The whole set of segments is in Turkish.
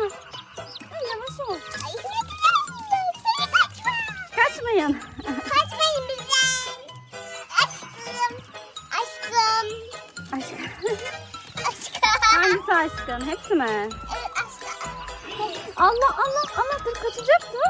Ay, yavaş ol. Kaçmayın. Kaçmayın bizden. Aşkım. Aşkım. Aşkım. Aşkım. Hangisi aşkın? Hepsi mi? Evet, aşkım. Allah Allah Allah dur kaçacak dur.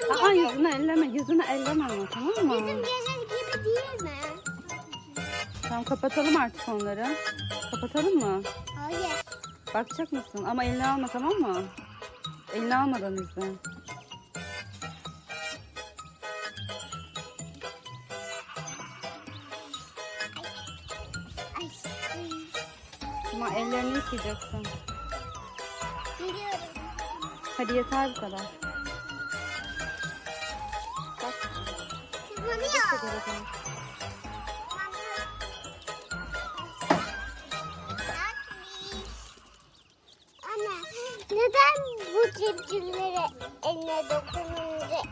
bizim Aa gözü. yüzünü elleme. Yüzünü elleme ama tamam mı? Bizim gözü gibi değil mi? Tamam kapatalım artık onları. Kapatalım mı? Hayır. Bakacak mısın? Ama elini alma tamam mı? Elini almadan izle. Ay. Ama ellerini yıkayacaksın. Biliyorum. Hadi yeter bu kadar. Çok güzel. Anne, neden bu cipcimlere eline dokununca